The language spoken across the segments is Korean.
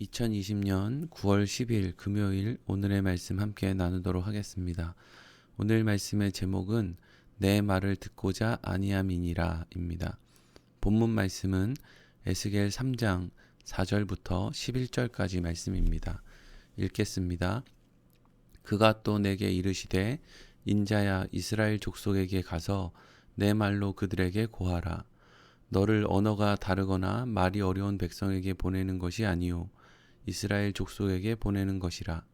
2020년 9월 10일 금요일 오늘의 말씀 함께 나누도록 하겠습니다. 오늘 말씀의 제목은 내 말을 듣고자 아니함이니라입니다. 본문 말씀은 에스겔 3장 4절부터 11절까지 말씀입니다. 읽겠습니다. 그가 또 내게 이르시되 인자야 이스라엘 족속에게 가서 내 말로 그들에게 고하라. 너를 언어가 다르거나 말이 어려운 백성에게 보내는 것이 아니요 이스라엘 족속에게 보내는 것이라.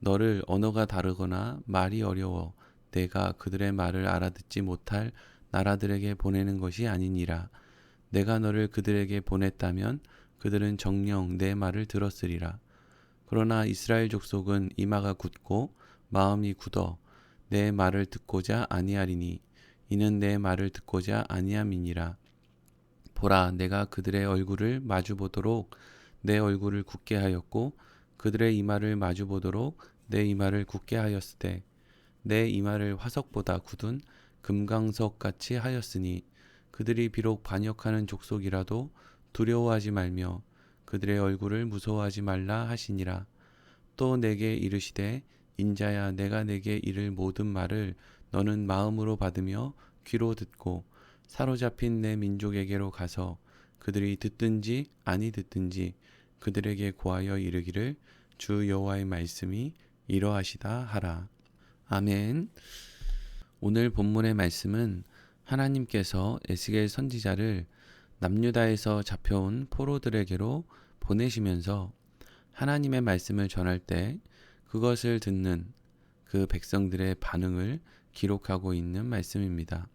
너를 언어가 다르거나 말이 어려워 내가 그들의 말을 알아듣지 못할 나라들에게 보내는 것이 아니니라. 내가 너를 그들에게 보냈다면 그들은 정령 내 말을 들었으리라. 그러나 이스라엘 족속은 이마가 굳고 마음이 굳어 내 말을 듣고자 아니하리니 이는 내 말을 듣고자 아니함이니라. 보라 내가 그들의 얼굴을 마주 보도록 내 얼굴을 굳게 하였고 그들의 이마를 마주 보도록 내 이마를 굳게 하였으되 내 이마를 화석보다 굳은 금강석 같이 하였으니 그들이 비록 반역하는 족속이라도 두려워하지 말며 그들의 얼굴을 무서워하지 말라 하시니라. 또 내게 이르시되 인자야 내가 내게 이를 모든 말을 너는 마음으로 받으며 귀로 듣고 사로잡힌 내 민족에게로 가서 그들이 듣든지 아니 듣든지 그들에게 고하여 이르기를 주 여호와의 말씀이 이러하시다 하라. 아멘. 오늘 본문의 말씀은 하나님께서 에스겔 선지자를 남유다에서 잡혀온 포로들에게로 보내시면서 하나님의 말씀을 전할 때 그것을 듣는 그 백성들의 반응을 기록하고 있는 말씀입니다.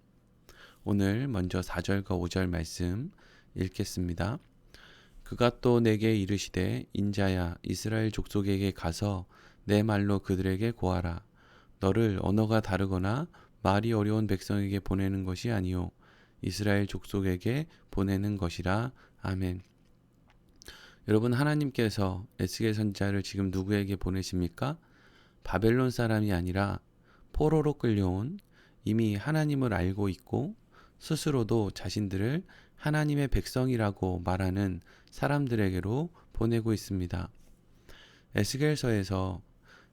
오늘 먼저 4절과 5절 말씀 읽겠습니다. 그가 또 내게 이르시되 인자야 이스라엘 족속에게 가서 내 말로 그들에게 고하라 너를 언어가 다르거나 말이 어려운 백성에게 보내는 것이 아니요 이스라엘 족속에게 보내는 것이라 아멘. 여러분 하나님께서 에스겔 선자를 지금 누구에게 보내십니까? 바벨론 사람이 아니라 포로로 끌려온 이미 하나님을 알고 있고 스스로도 자신들을 하나님의 백성이라고 말하는 사람들에게로 보내고 있습니다. 에스겔서에서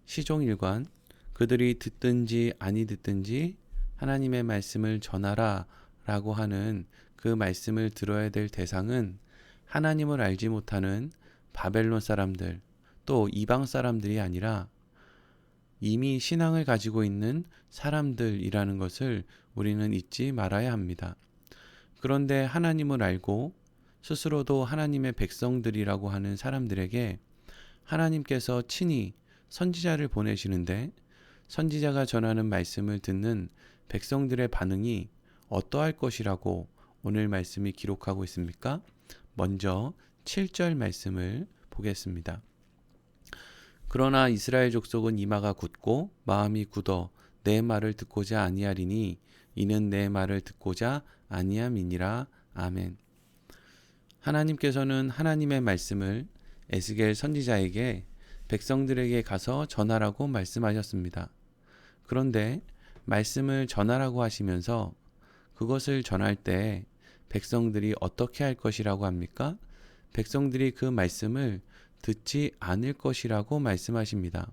시종일관 그들이 듣든지 아니 듣든지 하나님의 말씀을 전하라 라고 하는 그 말씀을 들어야 될 대상은 하나님을 알지 못하는 바벨론 사람들 또 이방 사람들이 아니라 이미 신앙을 가지고 있는 사람들이라는 것을 우리는 잊지 말아야 합니다. 그런데 하나님을 알고 스스로도 하나님의 백성들이라고 하는 사람들에게 하나님께서 친히 선지자를 보내시는데 선지자가 전하는 말씀을 듣는 백성들의 반응이 어떠할 것이라고 오늘 말씀이 기록하고 있습니까? 먼저 7절 말씀을 보겠습니다. 그러나 이스라엘 족속은 이마가 굳고 마음이 굳어 내 말을 듣고자 아니하리니 이는 내 말을 듣고자 아니함이니라. 아멘. 하나님께서는 하나님의 말씀을 에스겔 선지자에게 백성들에게 가서 전하라고 말씀하셨습니다. 그런데 말씀을 전하라고 하시면서 그것을 전할 때 백성들이 어떻게 할 것이라고 합니까? 백성들이 그 말씀을 듣지 않을 것이라고 말씀하십니다.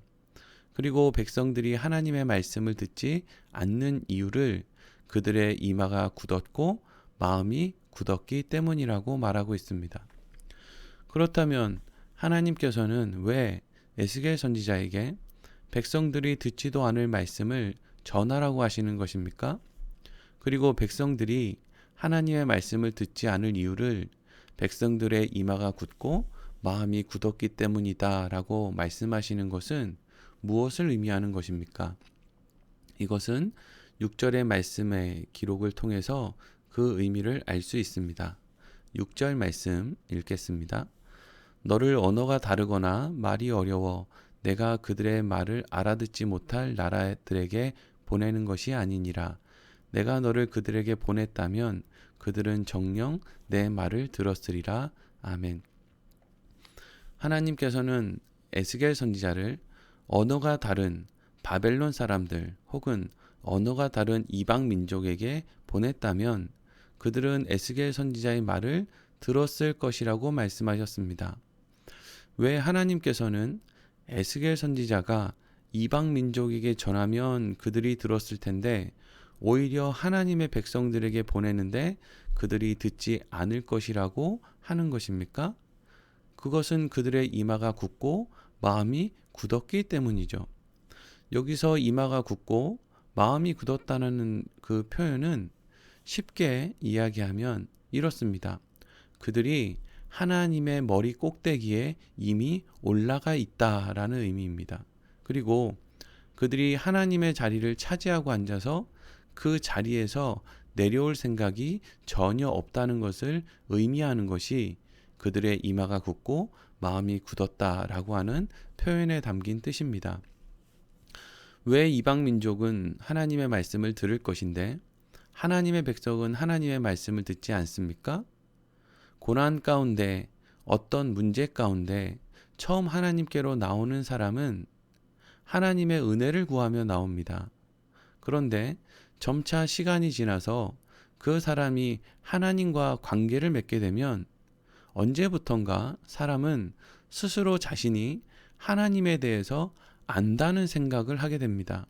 그리고 백성들이 하나님의 말씀을 듣지 않는 이유를 그들의 이마가 굳었고 마음이 굳었기 때문이라고 말하고 있습니다. 그렇다면 하나님께서는 왜 에스겔 선지자에게 백성들이 듣지도 않을 말씀을 전하라고 하시는 것입니까? 그리고 백성들이 하나님의 말씀을 듣지 않을 이유를 백성들의 이마가 굳고 마음이 굳었기 때문이다 라고 말씀하시는 것은 무엇을 의미하는 것입니까? 이것은 6절의 말씀의 기록을 통해서 그 의미를 알 수 있습니다. 6절 말씀 읽겠습니다. 너를 언어가 다르거나 말이 어려워 내가 그들의 말을 알아듣지 못할 나라들에게 보내는 것이 아니니라. 내가 너를 그들에게 보냈다면 그들은 정령 내 말을 들었으리라. 아멘. 하나님께서는 에스겔 선지자를 언어가 다른 바벨론 사람들 혹은 언어가 다른 이방 민족에게 보냈다면 그들은 에스겔 선지자의 말을 들었을 것이라고 말씀하셨습니다. 왜 하나님께서는 에스겔 선지자가 이방 민족에게 전하면 그들이 들었을 텐데 오히려 하나님의 백성들에게 보내는데 그들이 듣지 않을 것이라고 하는 것입니까? 그것은 그들의 이마가 굳고 마음이 굳었기 때문이죠. 여기서 이마가 굳고 마음이 굳었다는 그 표현은 쉽게 이야기하면 이렇습니다. 그들이 하나님의 머리 꼭대기에 이미 올라가 있다라는 의미입니다. 그리고 그들이 하나님의 자리를 차지하고 앉아서 그 자리에서 내려올 생각이 전혀 없다는 것을 의미하는 것이 그들의 이마가 굳고 마음이 굳었다라고 하는 표현에 담긴 뜻입니다. 왜 이방 민족은 하나님의 말씀을 들을 것인데 하나님의 백성은 하나님의 말씀을 듣지 않습니까? 고난 가운데 어떤 문제 가운데 처음 하나님께로 나오는 사람은 하나님의 은혜를 구하며 나옵니다. 그런데 점차 시간이 지나서 그 사람이 하나님과 관계를 맺게 되면 언제부턴가 사람은 스스로 자신이 하나님에 대해서 안다는 생각을 하게 됩니다.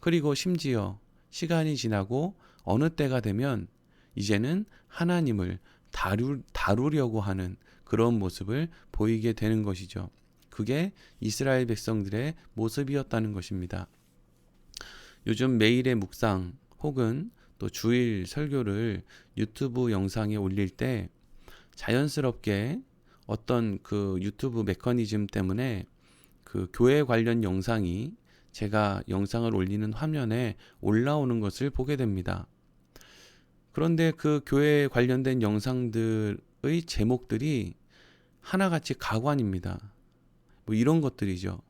그리고 심지어 시간이 지나고 어느 때가 되면 이제는 하나님을 다루, 다루려고 하는 그런 모습을 보이게 되는 것이죠. 그게 이스라엘 백성들의 모습이었다는 것입니다. 요즘 매일의 묵상 혹은 또 주일 설교를 유튜브 영상에 올릴 때 자연스럽게 어떤 그 유튜브 메커니즘 때문에 그 교회 관련 영상이 제가 영상을 올리는 화면에 올라오는 것을 보게 됩니다. 그런데 그 교회 관련된 영상들의 제목들이 하나같이 가관입니다. 뭐 이런 것들이죠.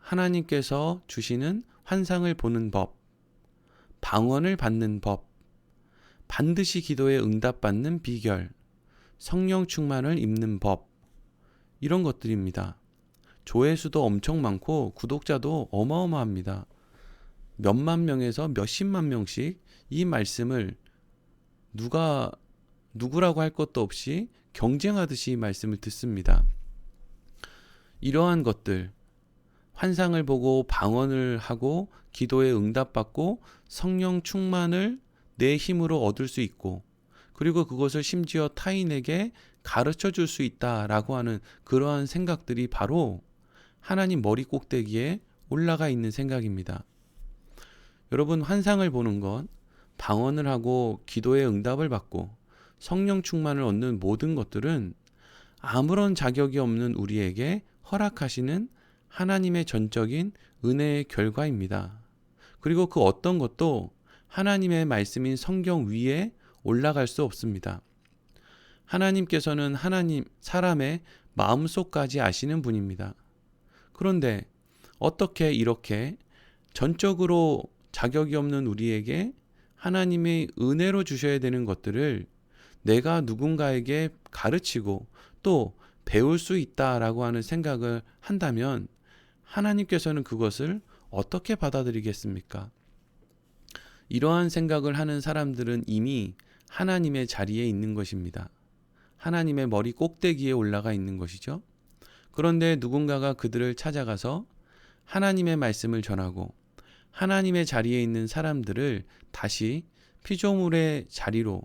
하나님께서 주시는 환상을 보는 법, 방언을 받는 법, 반드시 기도에 응답받는 비결, 성령 충만을 입는 법, 이런 것들입니다. 조회수도 엄청 많고 구독자도 어마어마합니다. 몇만 명에서 몇십만 명씩 이 말씀을 누가 누구라고 할 것도 없이 경쟁하듯이 이 말씀을 듣습니다. 이러한 것들 환상을 보고 방언을 하고 기도에 응답받고 성령 충만을 내 힘으로 얻을 수 있고 그리고 그것을 심지어 타인에게 가르쳐 줄 수 있다라고 하는 그러한 생각들이 바로 하나님 머리 꼭대기에 올라가 있는 생각입니다. 여러분 환상을 보는 것, 방언을 하고 기도에 응답을 받고 성령 충만을 얻는 모든 것들은 아무런 자격이 없는 우리에게 허락하시는 하나님의 전적인 은혜의 결과입니다. 그리고 그 어떤 것도 하나님의 말씀인 성경 위에 올라갈 수 없습니다. 하나님께서는 하나님, 사람의 마음속까지 아시는 분입니다. 그런데 어떻게 이렇게 전적으로 자격이 없는 우리에게 하나님의 은혜로 주셔야 되는 것들을 내가 누군가에게 가르치고 또 배울 수 있다라고 하는 생각을 한다면 하나님께서는 그것을 어떻게 받아들이겠습니까? 이러한 생각을 하는 사람들은 이미 하나님의 자리에 있는 것입니다. 하나님의 머리 꼭대기에 올라가 있는 것이죠. 그런데 누군가가 그들을 찾아가서 하나님의 말씀을 전하고 하나님의 자리에 있는 사람들을 다시 피조물의 자리로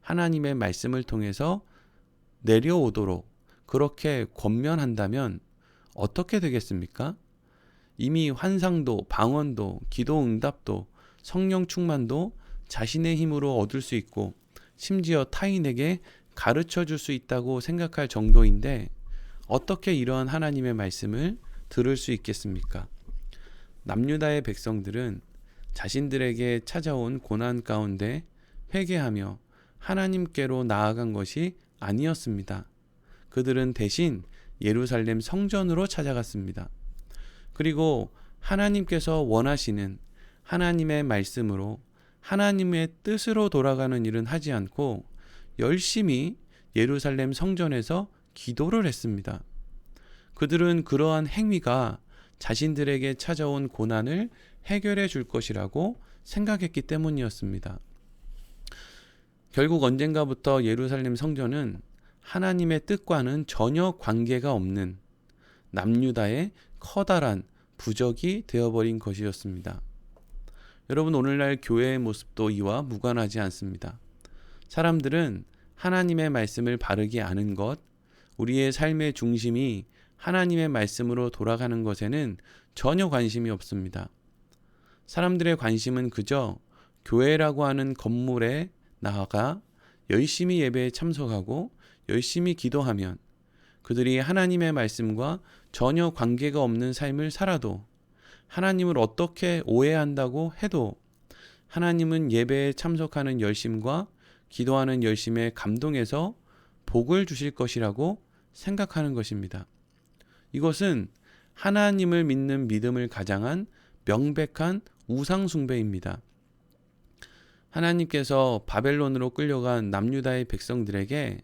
하나님의 말씀을 통해서 내려오도록 그렇게 권면한다면 어떻게 되겠습니까? 이미 환상도, 방언도, 기도 응답도, 성령 충만도 자신의 힘으로 얻을 수 있고 심지어 타인에게 가르쳐 줄 수 있다고 생각할 정도인데 어떻게 이러한 하나님의 말씀을 들을 수 있겠습니까? 남유다의 백성들은 자신들에게 찾아온 고난 가운데 회개하며 하나님께로 나아간 것이 아니었습니다. 그들은 대신 예루살렘 성전으로 찾아갔습니다. 그리고 하나님께서 원하시는 하나님의 말씀으로 하나님의 뜻으로 돌아가는 일은 하지 않고 열심히 예루살렘 성전에서 기도를 했습니다. 그들은 그러한 행위가 자신들에게 찾아온 고난을 해결해 줄 것이라고 생각했기 때문이었습니다. 결국 언젠가부터 예루살렘 성전은 하나님의 뜻과는 전혀 관계가 없는 남유다의 커다란 부적이 되어버린 것이었습니다. 여러분 오늘날 교회의 모습도 이와 무관하지 않습니다. 사람들은 하나님의 말씀을 바르게 아는 것, 우리의 삶의 중심이 하나님의 말씀으로 돌아가는 것에는 전혀 관심이 없습니다. 사람들의 관심은 그저 교회라고 하는 건물에 나아가 열심히 예배에 참석하고 열심히 기도하면 그들이 하나님의 말씀과 전혀 관계가 없는 삶을 살아도 하나님을 어떻게 오해한다고 해도 하나님은 예배에 참석하는 열심과 기도하는 열심에 감동해서 복을 주실 것이라고 생각하는 것입니다. 이것은 하나님을 믿는 믿음을 가장한 명백한 우상숭배입니다. 하나님께서 바벨론으로 끌려간 남유다의 백성들에게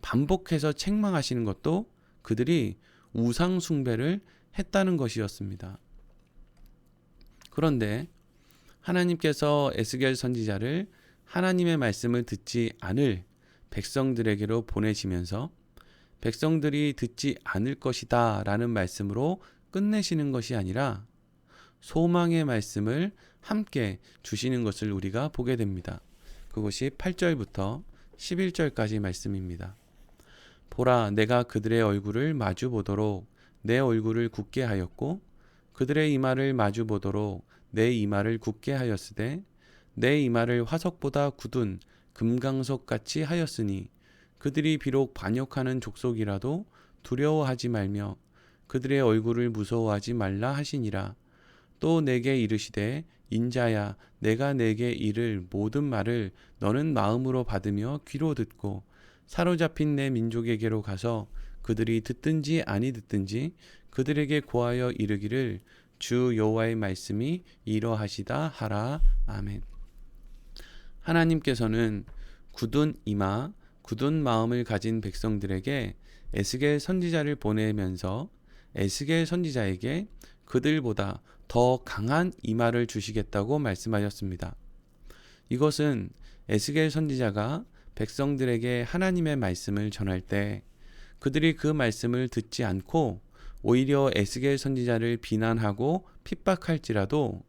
반복해서 책망하시는 것도 그들이 우상숭배를 했다는 것이었습니다. 그런데 하나님께서 에스겔 선지자를 하나님의 말씀을 듣지 않을 백성들에게로 보내시면서 백성들이 듣지 않을 것이다 라는 말씀으로 끝내시는 것이 아니라 소망의 말씀을 함께 주시는 것을 우리가 보게 됩니다. 그것이 8절부터 11절까지 말씀입니다. 보라, 내가 그들의 얼굴을 마주 보도록 내 얼굴을 굳게 하였고, 그들의 이마를 마주 보도록 내 이마를 굳게 하였으되, 내 이마를 화석보다 굳은 금강석 같이 하였으니, 그들이 비록 반역하는 족속이라도 두려워하지 말며, 그들의 얼굴을 무서워하지 말라 하시니라. 또 내게 이르시되 인자야 내가 내게 이를 모든 말을 너는 마음으로 받으며 귀로 듣고 사로잡힌 내 민족에게로 가서 그들이 듣든지 아니 듣든지 그들에게 고하여 이르기를 주 여호와의 말씀이 이러하시다 하라 아멘. 하나님께서는 굳은 이마, 굳은 마음을 가진 백성들에게 에스겔 선지자를 보내면서 에스겔 선지자에게 그들보다 더 강한 이마를 주시겠다고 말씀하셨습니다. 이것은 에스겔 선지자가 백성들에게 하나님의 말씀을 전할 때 그들이 그 말씀을 듣지 않고 오히려 에스겔 선지자를 비난하고 핍박할지라도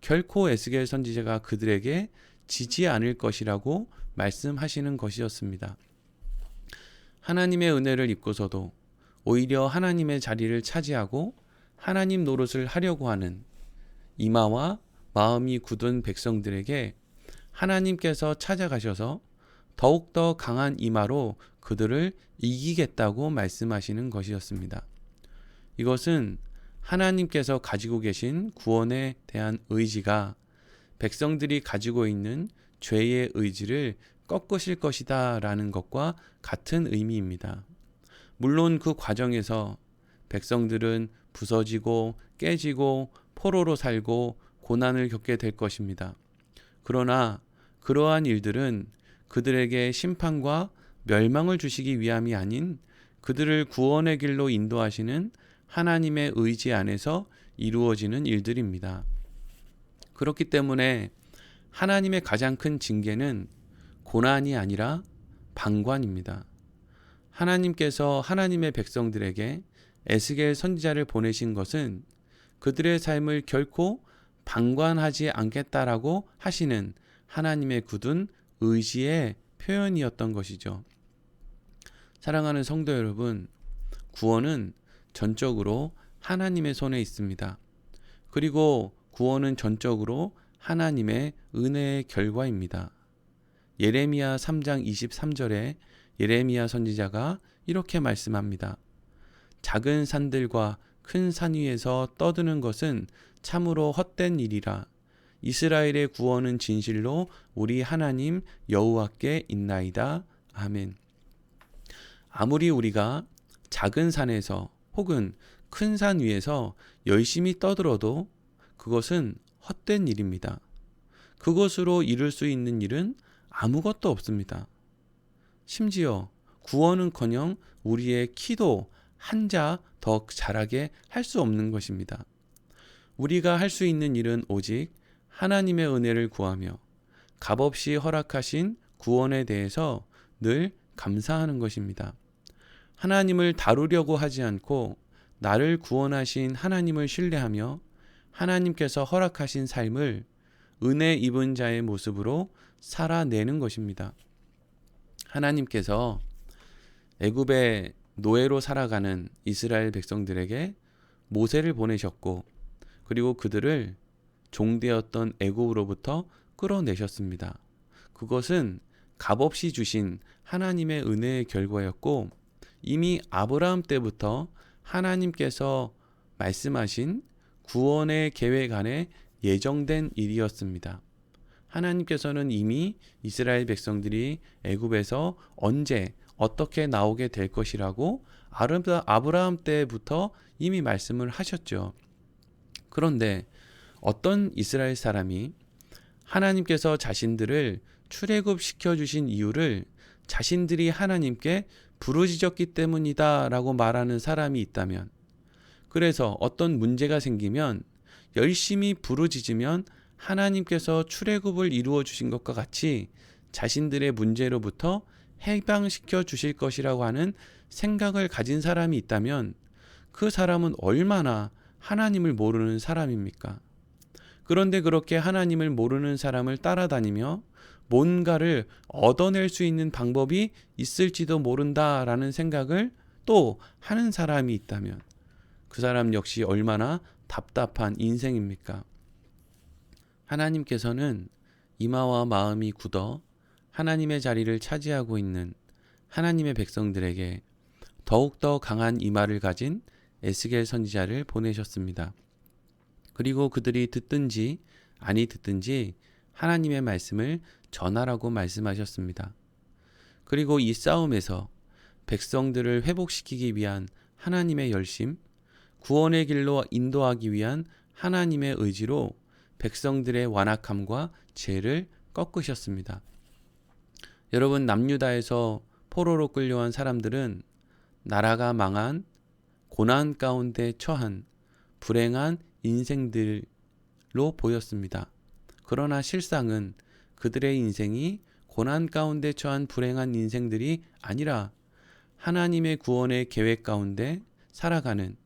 결코 에스겔 선지자가 그들에게 지지 않을 것이라고 말씀하시는 것이었습니다. 하나님의 은혜를 입고서도 오히려 하나님의 자리를 차지하고 하나님 노릇을 하려고 하는 이마와 마음이 굳은 백성들에게 하나님께서 찾아가셔서 더욱더 강한 이마로 그들을 이기겠다고 말씀하시는 것이었습니다. 이것은 하나님께서 가지고 계신 구원에 대한 의지가 백성들이 가지고 있는 죄의 의지를 꺾으실 것이다 라는 것과 같은 의미입니다. 물론 그 과정에서 백성들은 부서지고 깨지고 포로로 살고 고난을 겪게 될 것입니다. 그러나 그러한 일들은 그들에게 심판과 멸망을 주시기 위함이 아닌 그들을 구원의 길로 인도하시는 하나님의 의지 안에서 이루어지는 일들입니다. 그렇기 때문에 하나님의 가장 큰 징계는 고난이 아니라 방관입니다. 하나님께서 하나님의 백성들에게 에스겔 선지자를 보내신 것은 그들의 삶을 결코 방관하지 않겠다라고 하시는 하나님의 굳은 의지의 표현이었던 것이죠. 사랑하는 성도 여러분, 구원은 전적으로 하나님의 손에 있습니다. 그리고 구원은 전적으로 하나님의 은혜의 결과입니다. 예레미야 3장 23절에 예레미야 선지자가 이렇게 말씀합니다. 작은 산들과 큰 산 위에서 떠드는 것은 참으로 헛된 일이라. 이스라엘의 구원은 진실로 우리 하나님 여호와께 있나이다. 아멘. 아무리 우리가 작은 산에서 혹은 큰 산 위에서 열심히 떠들어도 그것은 헛된 일입니다. 그것으로 이룰 수 있는 일은 아무것도 없습니다. 심지어 구원은 커녕 우리의 키도 한자 더 잘하게 할 수 없는 것입니다. 우리가 할 수 있는 일은 오직 하나님의 은혜를 구하며 값없이 허락하신 구원에 대해서 늘 감사하는 것입니다. 하나님을 다루려고 하지 않고 나를 구원하신 하나님을 신뢰하며 하나님께서 허락하신 삶을 은혜 입은 자의 모습으로 살아내는 것입니다. 하나님께서 애굽의 노예로 살아가는 이스라엘 백성들에게 모세를 보내셨고 그리고 그들을 종되었던 애굽으로부터 끌어내셨습니다. 그것은 값없이 주신 하나님의 은혜의 결과였고 이미 아브라함 때부터 하나님께서 말씀하신 구원의 계획 안에 예정된 일이었습니다. 하나님께서는 이미 이스라엘 백성들이 애굽에서 언제 어떻게 나오게 될 것이라고 아브라함 때부터 이미 말씀을 하셨죠. 그런데 어떤 이스라엘 사람이 하나님께서 자신들을 출애굽 시켜 주신 이유를 자신들이 하나님께 부르짖었기 때문이다 라고 말하는 사람이 있다면 그래서 어떤 문제가 생기면 열심히 부르짖으면 하나님께서 출애굽을 이루어 주신 것과 같이 자신들의 문제로부터 해방시켜 주실 것이라고 하는 생각을 가진 사람이 있다면 그 사람은 얼마나 하나님을 모르는 사람입니까? 그런데 그렇게 하나님을 모르는 사람을 따라다니며 뭔가를 얻어낼 수 있는 방법이 있을지도 모른다라는 생각을 또 하는 사람이 있다면 그 사람 역시 얼마나 답답한 인생입니까? 하나님께서는 이마와 마음이 굳어 하나님의 자리를 차지하고 있는 하나님의 백성들에게 더욱더 강한 이마를 가진 에스겔 선지자를 보내셨습니다. 그리고 그들이 듣든지 아니 듣든지 하나님의 말씀을 전하라고 말씀하셨습니다. 그리고 이 싸움에서 백성들을 회복시키기 위한 하나님의 열심, 구원의 길로 인도하기 위한 하나님의 의지로 백성들의 완악함과 죄를 꺾으셨습니다. 여러분 남유다에서 포로로 끌려온 사람들은 나라가 망한 고난 가운데 처한 불행한 인생들로 보였습니다. 그러나 실상은 그들의 인생이 고난 가운데 처한 불행한 인생들이 아니라 하나님의 구원의 계획 가운데 살아가는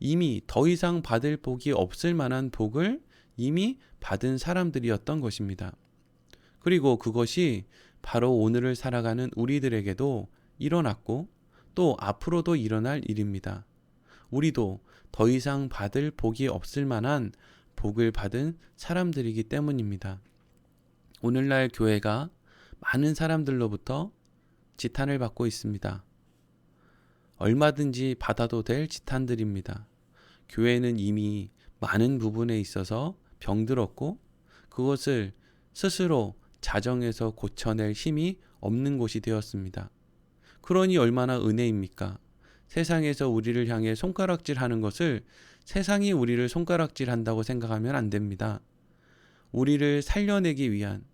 이미 더 이상 받을 복이 없을 만한 복을 이미 받은 사람들이었던 것입니다. 그리고 그것이 바로 오늘을 살아가는 우리들에게도 일어났고 또 앞으로도 일어날 일입니다. 우리도 더 이상 받을 복이 없을 만한 복을 받은 사람들이기 때문입니다. 오늘날 교회가 많은 사람들로부터 지탄을 받고 있습니다. 얼마든지 받아도 될 지탄들입니다. 교회는 이미 많은 부분에 있어서 병들었고 그것을 스스로 자정에서 고쳐낼 힘이 없는 곳이 되었습니다. 그러니 얼마나 은혜입니까? 세상에서 우리를 향해 손가락질 하는 것을 세상이 우리를 손가락질 한다고 생각하면 안 됩니다. 우리를 살려내기 위한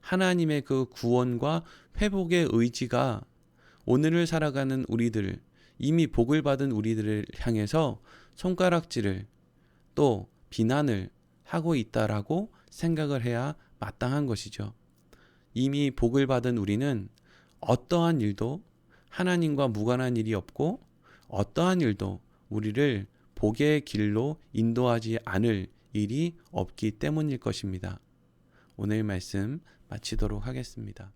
하나님의 그 구원과 회복의 의지가 오늘을 살아가는 우리들, 이미 복을 받은 우리들을 향해서 손가락질을 또 비난을 하고 있다라고 생각을 해야 마땅한 것이죠. 이미 복을 받은 우리는 어떠한 일도 하나님과 무관한 일이 없고 어떠한 일도 우리를 복의 길로 인도하지 않을 일이 없기 때문일 것입니다. 오늘 말씀 마치도록 하겠습니다.